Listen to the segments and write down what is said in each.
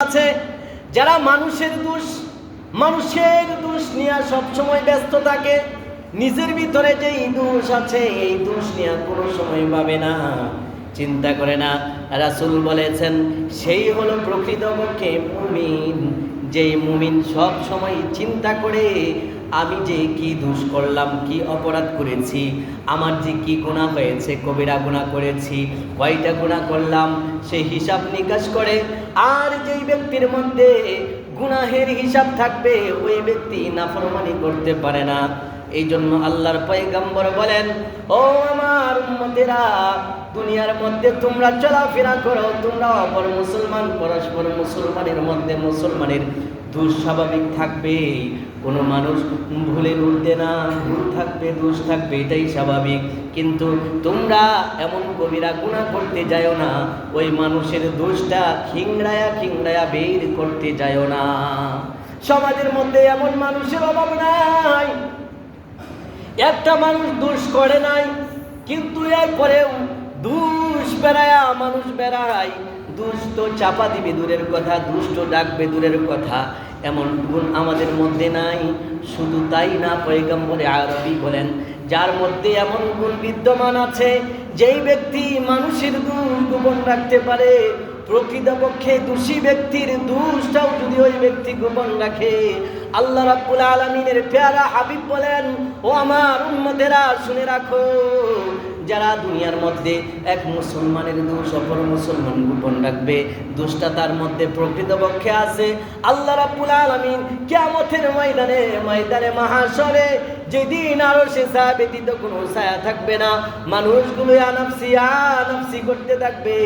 আছে, যারা মানুষের দোষ মানুষের দোষ নিয়ে সবসময় ব্যস্ত থাকে, নিজের ভিতরে যে দোষ আছে, এই দোষ নিয়ে কোনো সময় পাবে না। চিন্তা করে না। রাসুল বলেছেন, সেই হলো প্রকৃতপক্ষে মুমিন। যেই মুমিন সব সময় চিন্তা করে আমি যে কি দোষ করলাম, কি অপরাধ করেছি, আমার যে কি গুণা হয়েছে, কবিরা গুণা করেছি, কয়টা গুণা করলাম, সেই হিসাব নিকাশ করে আর যেই ব্যক্তির মধ্যে গুনাহের হিসাব থাকবে, ওই ব্যক্তি নাফরমানি করতে পারে না। এই জন্য আল্লাহর পয়গম্বর বলেন, ও আমার উম্মতেরা, দুনিয়ার মধ্যে তোমরা চলাফেরা করো, তোমরা অপর মুসলমান, পরস্পর মুসলমানের মধ্যে মুসলমানের দুঃস্বাভাবিক থাকবে কোনো মানুষ ভুলে উঠবে না, ভুল থাকবে, দোষ থাকবে, এটাই স্বাভাবিক। কিন্তু তোমরা এমন কবিরা গুণা করতে যাও না, ওই মানুষের দোষটা খিংড়ায়া খিংড়ায়া বের করতে যাও না। সমাজের মধ্যে এমন মানুষের অভাব নাই। একটা মানুষ দোষ করে নাই, কিন্তু এরপরেও দুষ বেড়ায়া মানুষ বেড়ায়। দুষ্ট চাপা দিবে দূরের কথা দুষ্ট ডাকবে দূরের কথা। এমন গুণ আমাদের মধ্যে নাই। শুধু তাই না পয়গম্বরে আরবি বলেন, যার মধ্যে এমন গুণ বিদ্যমান আছে, যেই ব্যক্তি মানুষের দুষ গোপন রাখতে পারে, প্রকৃতপক্ষে দোষী ব্যক্তির দুষ্টাও যদি ওই ব্যক্তি গোপন রাখে। আল্লাহ রাব্বুল আলমিনের পেয়ারা হাবিব বলেন, ও আমার উন্মতেরা শুনে রাখো যারা দুনিয়ার মধ্যে এক মুসলমানের দোষ, অপর মুসলমান গোপন রাখবে, দোষটা তার মধ্যে প্রকৃতপক্ষে আছে। আল্লাহ রাব্বুল আলামিন কিয়ামতের ময়দানে ময়দানে মহাশরে যেদিন আরও সে ছায়া ব্যতীত কোনো ছায়া থাকবে না, মানুষগুলো আনাফসি আনাফসি করতে থাকবে।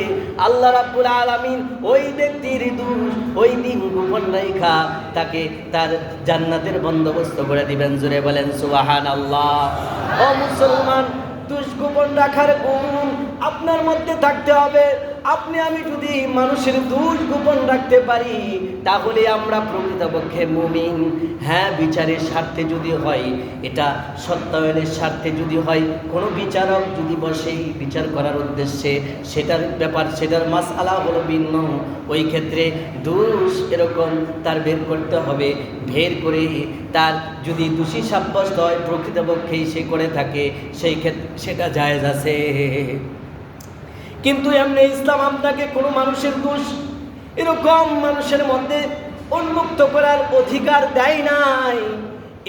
আল্লাহ রাব্বুল আলামিন ওই ব্যক্তির দোষ, ওই দিন গোপন রেখা তাকে তার জান্নাতের বন্দোবস্ত করে দিবেন। জুড়ে বলেন সুবাহান আল্লাহ ও মুসলমান দুষ্গোপন রাখার গুণ আপনার মধ্যে থাকতে হবে। আপনি, আমি যদি মানুষের দুষ গোপন রাখতে পারি তাহলে আমরা প্রকৃতপক্ষে মুমিন। হ্যাঁ বিচারের স্বার্থে যদি হয়, এটা সত্যায়নের স্বার্থে যদি হয়, কোনো বিচারক যদি বসে বিচার করার উদ্দেশ্যে, সেটার ব্যাপার, সেটার মাস আলা হলো ভিন্ন ওই ক্ষেত্রে দোষ এরকম তার বের করতে হবে। বের করে তার যদি দোষী সাব্যস্ত হয়, প্রকৃতপক্ষেই সে করে থাকে, সেই ক্ষেত্রে সেটা জায়েজ আছে। কিন্তু এমনি ইসলাম আপনাকে কোনো মানুষের দোষ এরকম মানুষের মধ্যে উন্মুক্ত করার অধিকার দেয় নাই।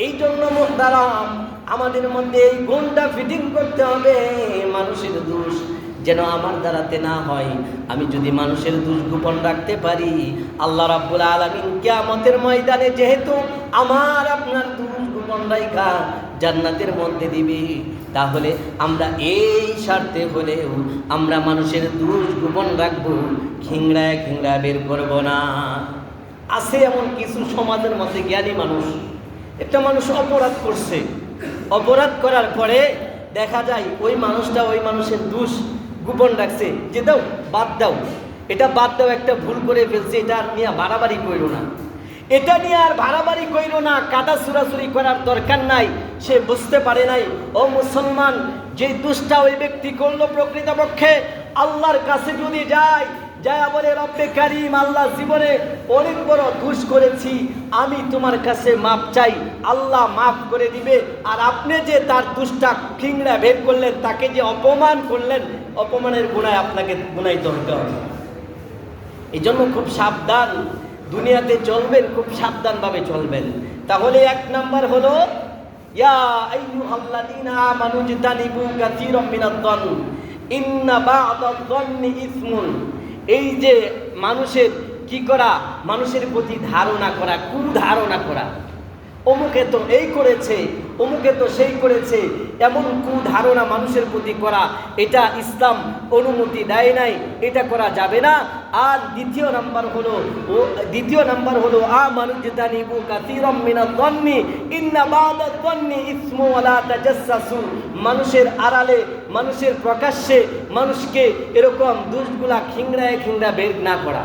এই জন্য মোহতারাম আমাদের মধ্যে এই গুণটা ফিটিং করতে হবে। মানুষের দোষ যেন আমার দ্বারাতে না হয়। আমি যদি মানুষের দোষ গোপন রাখতে পারি, আল্লাহ রাব্বুল আলামিন কেয়ামতের ময়দানে যেহেতু আমার আপনার দোষ গোপন রাইখা জান্নাতের মধ্যে দিবে। তাহলে আমরা এই স্বার্থে হলেও আমরা মানুষের দোষ গোপন রাখব। খিংড়ায় খিংড়া বের করব না। আছে এমন কিছু সমাজের মধ্যে জ্ঞানী মানুষ। একটা মানুষ অপরাধ করছে। অপরাধ করার পরে দেখা যায় ওই মানুষটা ওই মানুষের দোষ গোপন রাখছে। যে দাও, বাদ দাও। এটা বাদ দাও একটা ভুল করে ফেলছে। এটা আর নিয়ে বাড়াবাড়ি করো না। এটা নিয়ে আর বাড়াবাড়ি কইরো না, কাদা চুরাচুরি করার দরকার নাই, সে বুঝতে পারে নাই। ও মুসলমান, যে দুষ্টা ওই ব্যক্তি করল প্রকৃতপক্ষে আল্লাহর কাছে যদি যায় যায় বলে, রব্বে কারিম, আল্লাহ জীবনে অনেক বড় দুষ করেছি, আমি তোমার কাছে মাপ চাই। আল্লাহ মাফ করে দিবে। আর আপনি যে তার দুষ্টা কিংড়া ভেদ করলেন, তাকে যে অপমান করলেন, অপমানের গুণায় আপনাকে গুণাইতে হতে হবে। এই জন্য খুব সাবধান। দুনিয়াতে চলবেন, খুব সাবধানভাবে চলবেন। তাহলে এক নাম্বার হলো, ইয়া এই যে মানুষের কি করা? মানুষের প্রতি ধারণা করা কুধারণা করা। অমুকে তো এই করেছে, অমুকে তো সেই করেছে। এমন কুধারণা মানুষের প্রতি করা, এটা ইসলাম অনুমতি দেয় নাই, এটা করা যাবে না। আর দ্বিতীয় নাম্বার হলো, ও, দ্বিতীয় নাম্বার হলো আ মানুষ জানিবু কাসীরাম মিনাদ দন্নি, ইন্না বাদাদ দন্নি ইসমু ওয়ালা তাজাসসু মানুষের আড়ালে, মানুষের প্রকাশ্যে মানুষকে এরকম দুষ্টগুলা খিংড়ায় খিংড়া বের না করা।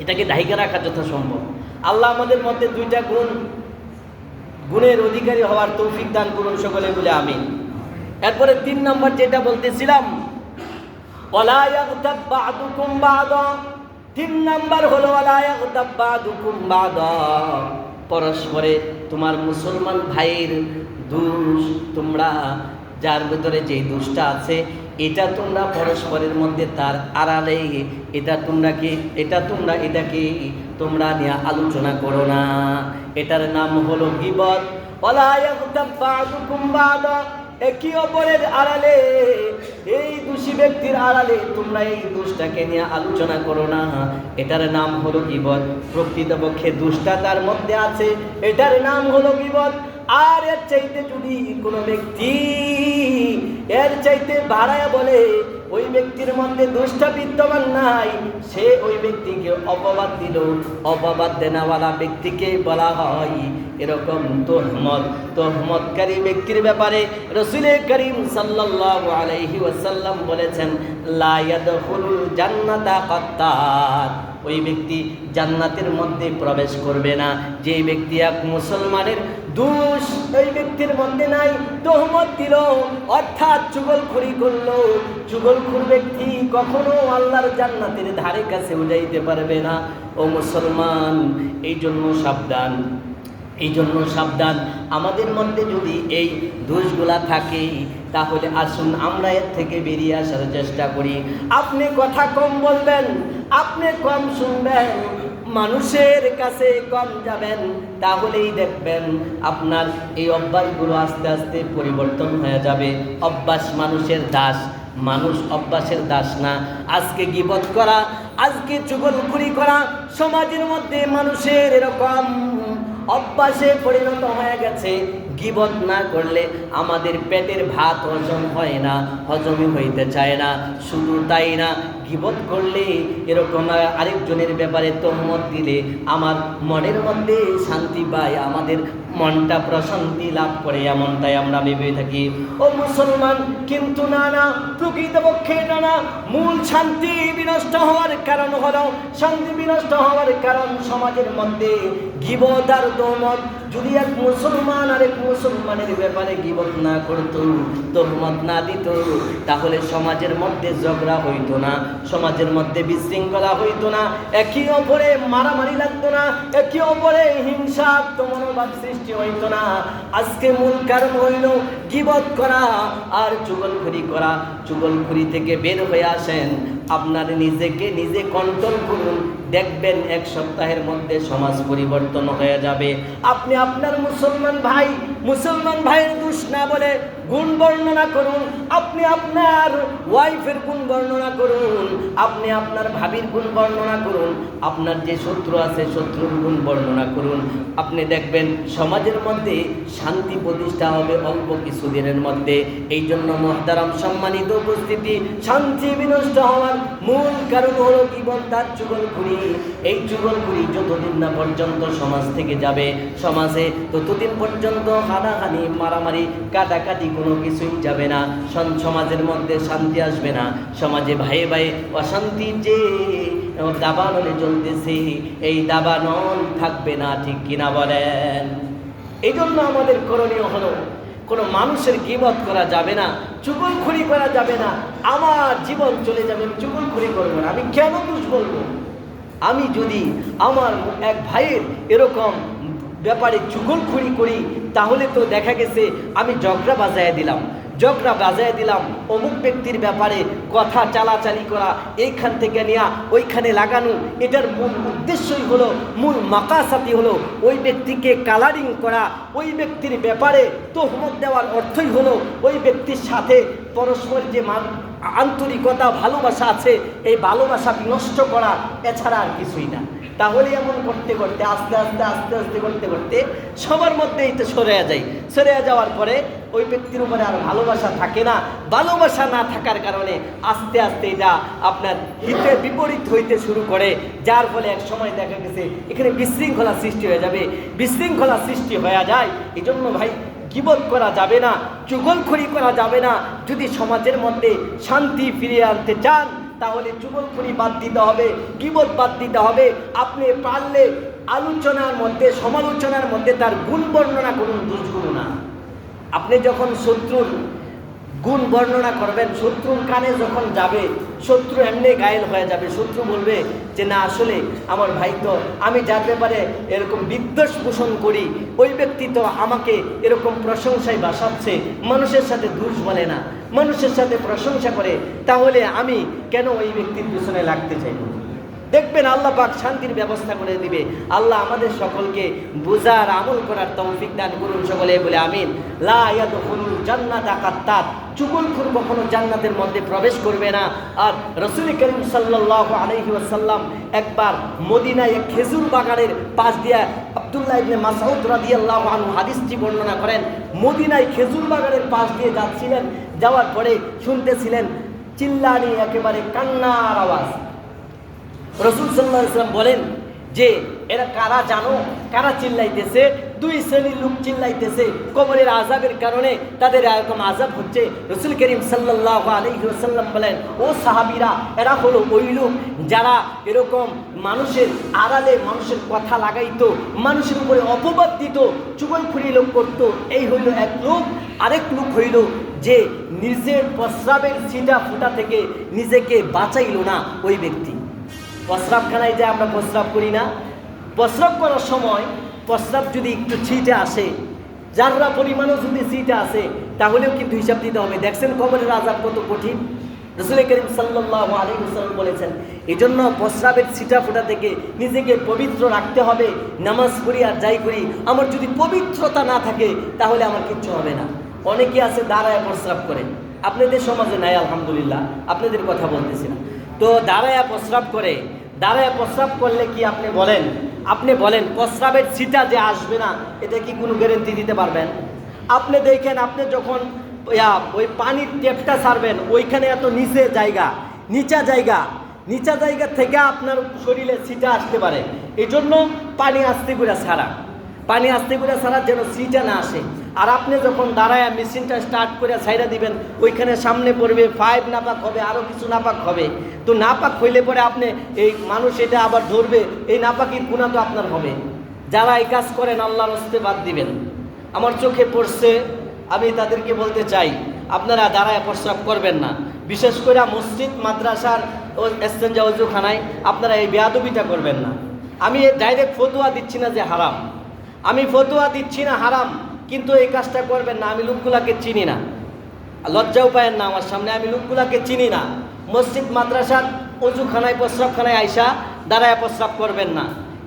এটাকে ঢাইকা রাখা যথাসম্ভব। আল্লাহ আমাদের মধ্যে দুইটা গুণ গুণের অধিকারী হওয়ার তৌফিক দান করুন সকলে বলে আমি এরপরে তিন নম্বর যেটা বলতেছিলাম তিন নাম্বার হলো পরস্পরে তোমার মুসলমান ভাইয়ের দোষ, তোমরা যার ভিতরে যেই দোষটা আছে এটা তোমরা পরস্পরের মধ্যে তার আড়ালে, এটা তোমরা কি, এটা তোমরা এটাকে তোমরা নিয়ে আলোচনা করো না। এটার নাম হলো গিবত। একই অপরের আড়ালে, এই দোষী ব্যক্তির আড়ালে তোমরা এই দোষটাকে নিয়ে আলোচনা করো না। এটার নাম হলো গিবত। প্রকৃতপক্ষে দোষটা তার মধ্যে আছে। এটার নাম হলো গিবত। আর এর চাইতে যদি কোনো ব্যক্তি এর চাইতে বাড়ায় বলে, ওই ব্যক্তির মধ্যে দোষটা বিদ্যমান নাই, সে ওই ব্যক্তিকে অপবাদ দিল। অপবাদ দেনাওয়ালা ব্যক্তিকে বলা হয় এরকম তোহমত। তোহমতকারী ব্যক্তির ব্যাপারে রসুলে করিম সাল্লাল্লাহু আলাইহি ওয়াসাল্লাম বলেছেন, লা ইয়াদখুলুল জান্নাতা কাত্তার ওই ব্যক্তি জান্নাতের মধ্যে প্রবেশ করবে না। যে ব্যক্তি এক মুসলমানের দোষ ওই ব্যক্তির মধ্যে নাই তোহমত দিল। অর্থাৎ চুগলখড়ি করল। চুগলখুর ব্যক্তি কখনো আল্লাহর জান্নাতের ধারে কাছে যাইতে পারবে না। ও মুসলমান, এই জন্য সাবধান, এই জন্য সাবধান। আমাদের মধ্যে যদি এই দোষগুলা থাকে, তাহলে আসুন আমরা এর থেকে বেরিয়ে আসার চেষ্টা করি। আপনি কথা কম বলবেন, আপনি কম শুনবেন। মানুষের কাছে কম যাবেন, তাহলেই দেখবেন আপনার এই অভ্যাসগুলো আস্তে আস্তে পরিবর্তন হয়ে যাবে। অভ্যাস মানুষের দাস, মানুষ অভ্যাসের দাস না। আজকে গিবত করা, আজকে চুগলখুরি করা, সমাজের মধ্যে মানুষের এরকম অভ্যাসে পরিণত হয়ে গেছে। গিবত না করলে আমাদের পেটের ভাত হজম হয় না, হজমই হইতে চায় না। শুধু তাই না, গিবত করলে এরকম আরেকজনের ব্যাপারে তহমত দিলে আমার মনের মধ্যে শান্তি পায়, আমাদের মনটা প্রশান্তি লাভ করে এমনটাই আমরা ভেবে থাকি। ও মুসলমান, কিন্তু না না, প্রকৃতপক্ষে না না, মূল শান্তি বিনষ্ট হওয়ার কারণ হলো, শান্তি বিনষ্ট হওয়ার কারণ সমাজের মধ্যে গিবত আর দৌমত। যদি এক মুসলমান আর এক মুসলমানের ব্যাপারে গিবত না করতো তহমত না দিত, তাহলে সমাজের মধ্যে ঝগড়া হইতো না, সমাজের মধ্যে বিশৃঙ্খলা হইতো না। একই অপরে মারামারি লাগতো না একই অপরে হিংসাত্ম মনোভাব সৃষ্টি হইতো না। আজকে মূল কারণ হইল গিবত করা আর চুগলখুরি করা। চুগলখুরি থেকে বের হয়ে আসেন। আপনার নিজেকে নিজে কন্ট্রোল করুন। দেখবেন এক সপ্তাহের মধ্যে সমাজ পরিবর্তন হয়ে যাবে। আপনি আপনার মুসলমান ভাই, মুসলমান ভাইয়ের দোষ না বলে গুণ বর্ণনা করুন। আপনি আপনার ওয়াইফের গুণ বর্ণনা করুন। আপনি আপনার ভাবির গুণ বর্ণনা করুন। আপনার যে শত্রু আছে, শত্রুর গুণ বর্ণনা করুন। আপনি দেখবেন সমাজের মধ্যে শান্তি প্রতিষ্ঠা হবে অল্প কিছুদিনের মধ্যে। এই জন্য মহতারাম সম্মানিত উপস্থিতি, শান্তি বিনষ্ট হওয়ার মূল কারণ হলো কি তার চুগলখুরি এই চুগলখুরি যতদিন না পর্যন্ত সমাজ থেকে যাবে সমাজে, ততদিন পর্যন্ত হানাহানি, মারামারি কাটাকাটি কোনো কিছুই যাবে না। সমাজের মধ্যে শান্তি আসবে না। সমাজে ভাই ভাই অশান্তি যে দাবানলে চলতেছে এই দাবানল থাকবে না, ঠিক কিনা বলেন? এই জন্য আমাদের করণীয় হলো, কোনো মানুষের গিবত করা যাবে না চুগলখড়ি করা যাবে না। আমার জীবন চলে যাবে, আমি চুগলখড়ি করব না, আমি কেন দোষ বলব? আমি যদি আমার এক ভাইয়ের এরকম ব্যাপারে চুগলখড়ি করি, তাহলে তো দেখা গেছে আমি জগরা বাজায় দিলাম। জগরা বাজায় দিলাম, অমুক ব্যক্তির ব্যাপারে কথা চালাচালি করা, এইখান থেকে নেওয়া ওইখানে লাগানো, এটার মূল উদ্দেশ্যই হলো, মূল মাকাসাতি হলো, ওই ব্যক্তিকে কালারিং করা, ওই ব্যক্তির ব্যাপারে তোহমত দেওয়ার অর্থই হলো, ওই ব্যক্তির সাথে পরস্পর যে মান আন্তরিকতা, ভালোবাসা আছে, এই ভালোবাসা নষ্ট করা এছাড়া আর কিছুই না। তাহলে এমন করতে করতে, আস্তে আস্তে আস্তে আস্তে করতে করতে সবার মধ্যেই তো সরে যায়। সরে যাওয়ার পরে ওই ব্যক্তির উপরে আর ভালোবাসা থাকে না। ভালোবাসা না থাকার কারণে আস্তে আস্তে এটা আপনার হিতে বিপরীত হইতে শুরু করে, যার ফলে এক সময় দেখা গেছে, এখানে বিশৃঙ্খলা সৃষ্টি হয়ে যাবে। বিশৃঙ্খলা সৃষ্টি হয়ে যায় এই জন্য ভাই গিবত করা যাবে না চুগলখড়ি করা যাবে না। যদি সমাজের মধ্যে শান্তি ফিরিয়ে আনতে চান, তাহলে চুগলখড়ি বাদ দিতে হবে কিবদ বাদ দিতে হবে। আপনি পারলে আলোচনার মধ্যে, সমালোচনার মধ্যে তার গুণ বর্ণনা করুন দুষ্গুণ না। আপনি যখন শত্রুর গুণ বর্ণনা করবেন, শত্রুর কানে যখন যাবে, শত্রু এমনি গায়েল হয়ে যাবে। শত্রু বলবে যে, না, আসলে আমার ভাই তো, আমি যার ব্যাপারে এরকম বিদ্বেষ পোষণ করি, ওই ব্যক্তি তো আমাকে এরকম প্রশংসায় বাসাচ্ছে, মানুষের সাথে দোষ বলে না। মানুষের সাথে প্রশংসা করে, তাহলে আমি কেন ওই ব্যক্তির পিছনে লাগতে চাইব দেখবেন আল্লাহ পাক শান্তির ব্যবস্থা করে দিবে। আল্লাহ আমাদের সকলকে বোঝার, আমল করার তৌফিক দান করুন সকলে বলে আমিন। লা জান্নাতা কাত্তাত চুগলখোর কখনো জান্নাতের মধ্যে প্রবেশ করবে না। আর রসুল করিম সাল্লাল্লাহু আলাইহি ওয়াসাল্লাম একবার মদিনায় খেজুর বাগানের পাশ দিয়ে আব্দুল্লাহ ইবনে মাসউদ রাদিয়াল্লাহু আনহু হাদিসটি বর্ণনা করেন। মদিনায় খেজুর বাগানের পাশ দিয়ে যাচ্ছিলেন। যাওয়ার পরে শুনতেছিলেন, চিল্লানি একেবারে কান্নার আওয়াজ। রসুল সাল্লাহ ইসলাম বলেন যে, এরা কারা জানো? কারা চিল্লাইতেছে? দুই শ্রেণির লোক চিল্লাইতেছে। কবরের আজাবের কারণে তাদের এরকম আজাব হচ্ছে। রসুল করিম সাল্লাহ আলহিহাসাল্লাম বলেন, ও সাহাবিরা, এরা হলো ওই লোক যারা এরকম মানুষের আড়ালে মানুষের কথা লাগাইতো, মানুষের উপরে অপবাদ দিত চুগলখুরি লোক করতো। এই হইল এক লোক। আরেক লোক হইল যে নিজের প্রস্রাবের ছিটা ফুটা থেকে নিজেকে বাঁচাইল না ওই ব্যক্তি। প্রস্রাবখানায় যে আমরা প্রস্রাব করি না, প্রস্রাব করার সময় প্রস্রাব যদি একটু ছিটে আসে, যাররা পরিমাণও যদি ছিটে আসে, তাহলেও কিন্তু হিসাব দিতে হবে। দেখছেন কবরের আজাব কত কঠিন? রসুল করিম সাল্লাহ আলী হুসালাম বলেছেন এই জন্য প্রস্রাবের ছিটা ফোটা থেকে নিজেকে পবিত্র রাখতে হবে, নামাজ পড়ি আর যাই করি। আমার যদি পবিত্রতা না থাকে, তাহলে আমার কিচ্ছু হবে না। অনেকে আছে দাঁড়ায় প্রস্রাব করে। আপনাদের সমাজে নাই, আলহামদুলিল্লাহ। আপনাদের কথা বলতেছি না। তো দাঁড়ায়া প্রস্রাব করে দাঁড়ায়া প্রস্রাব করলে কি আপনি বলেন? আপনি বলেন, প্রস্রাবের ছিটা যে আসবে না, এটা কি কোনো গ্যারেন্টি দিতে পারবেন? আপনি দেখেন, আপনি যখন ওই পানির টেপটা ছাড়বেন ওইখানে এত নিচে জায়গা, নিচা জায়গা নিচা জায়গা থেকে আপনার শরীরে ছিটা আসতে পারে। এই জন্য পানি আস্তে করে ছাড়া। পানি আস্তে করে ছাড়া যেন সিটা না আসে। আর আপনি যখন দাঁড়ায় মেশিনটা স্টার্ট করে ছাইরা দিবেন, ওইখানে সামনে পড়বে ফাইভ নাপাক হবে আরও কিছু নাপাক হবে। তো নাপাক হইলে পরে আপনি এই মানুষ এটা আবার ধরবে, এই নাপাকির গুণা তো আপনার হবে। যারা এই কাজ করেন, আল্লাহর হস্তে বাদ দিবেন। আমার চোখে পড়ছে, আমি তাদেরকে বলতে চাই, আপনারা দাঁড়ায় প্রস্রাব করবেন না। বিশেষ করে মসজিদ, মাদ্রাসার ও এস্তেঞ্জা অজুখানায় আপনারা এই বেয়াদবিটা করবেন না। আমি ডাইরেক্ট ফতুয়া দিচ্ছি না যে হারাম। আমি ফতুয়া দিচ্ছি না হারাম। কিন্তু এই কাজটা করবেন না, আমি লোকগুলাকে চিনি না। লজ্জা পায়েন না আমার সামনে, আমি লোকগুলাকে চিনি না। মসজিদ মাদ্রাসার অজুখানায়, প্রস্রাবখানায় আইসা দাঁড়ায় প্রস্রাব করবেন না।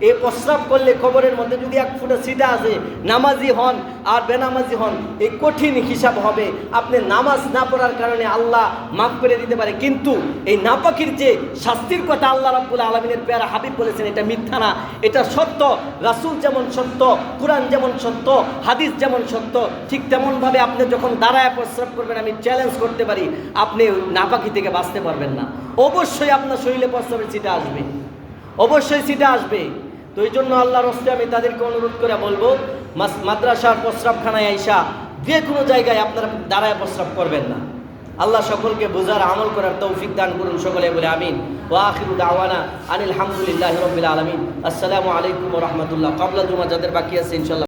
এই প্রস্রাব করলে কবরের মধ্যে যদি এক ফুটা সিটা আছে, নামাজি হন আর বেনামাজি হন, এই কঠিন হিসাব হবে। আপনি নামাজ না পড়ার কারণে আল্লাহ মাফ করে দিতে পারে। কিন্তু এই নাপাকির যে শাস্তির কথা আল্লাহ রাব্বুল আলমিনের পেয়ারা হাবিব বলেছেন, এটা মিথ্যা না। এটা সত্য। রাসূল যেমন সত্য, কোরআন যেমন সত্য, হাদিস যেমন সত্য, ঠিক তেমনভাবে আপনি যখন দাঁড়ায় প্রস্রাব করবেন, আমি চ্যালেঞ্জ করতে পারি, আপনি নাপাকি থেকে বাঁচতে পারবেন না। অবশ্যই আপনার শরীরে প্রস্রাবের সিটা আসবে। অবশ্যই সিটা আসবে। তো এই জন্য আল্লাহর রস্তে আমি তাদেরকে অনুরোধ করে বলব মাদ্রাসার প্রস্রাবখানায় আইসা যে কোনো জায়গায় আপনারা দাঁড়ায় প্রস্রাব করবেন না। আল্লাহ সকলকে বোঝার, আমল করার তৌফিক দান করুন সকলে বলে আমিন। ও আখির দাওয়ানা আনিল হামদুলিল্লাহ রবিল আলমিন। আসসালামু আলাইকুম রহমতুল্লাহ। কবলা জুমা যাদের বাকি আছে ইনশাল্লাহ